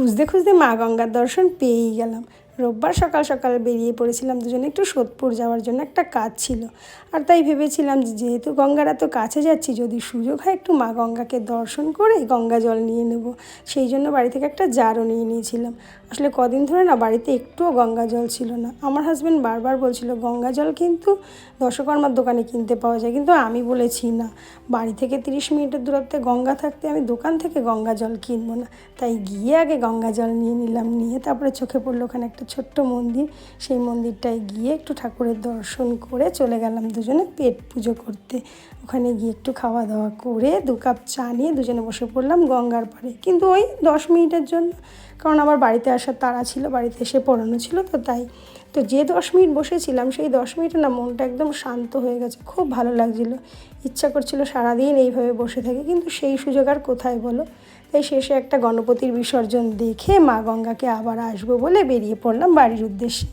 খুঁজতে খুঁজতে মা গঙ্গার দর্শন পেয়েই গেলাম। রোববার সকাল সকাল বেরিয়ে পড়েছিলাম দুজনে একটু সোদপুর যাওয়ার জন্য একটা কাজ ছিল। আর তাই ভেবেছিলাম যেহেতু গঙ্গার এত কাছে যাচ্ছি, যদি সুযোগ হয় একটু মা গঙ্গাকে দর্শন করে গঙ্গা জল নিয়ে নেব। সেই জন্য বাড়ি থেকে একটা জারও নিয়ে নিয়েছিলাম। আসলে কদিন ধরে না বাড়িতে একটুও গঙ্গা জল ছিল না। আমার হাজব্যান্ড বারবার বলছিল, গঙ্গা জল কিন্তু দশকর্মার দোকানে কিনতে পাওয়া যায়। কিন্তু আমি বলেছি না। বাড়ি থেকে তিরিশ মিনিটের দূরত্বে গঙ্গা থাকতে আমি দোকান থেকে গঙ্গা জল কিনবো না। তাই গিয়ে আগে গঙ্গা জল নিয়ে নিলাম, নিয়ে তারপরে চোখে পড়ল ওখানে একটা ছোট্ট মন্দির, সেই মন্দিরটায় গিয়ে একটু ঠাকুরের দর্শন করে চলে গেলাম দুজনে পেট পুজো করতে। ওখানে গিয়ে একটু খাওয়া দাওয়া করে দু কাপ চা নিয়ে দুজনে বসে পড়লাম গঙ্গার পাড়ে। কিন্তু ওই দশ মিনিটের জন্য, কারণ আমার বাড়িতে আসার তারা ছিল, বাড়িতে এসে পড়ানো ছিল তো তাই তো যে দশ মিনিট বসেছিলাম, সেই দশ মিনিটে না মনটা একদম শান্ত হয়ে গেছে। খুব ভালো লাগছিল। ইচ্ছা করছিল সারাদিন এইভাবে বসে থাকি, কিন্তু সেই সুযোগ আর কোথায় বলো? তাই শেষে একটা গণপতির বিসর্জন দেখে মা গঙ্গাকে আবার আসব বলে বেরিয়ে পড়লাম বাড়ির উদ্দেশ্যে।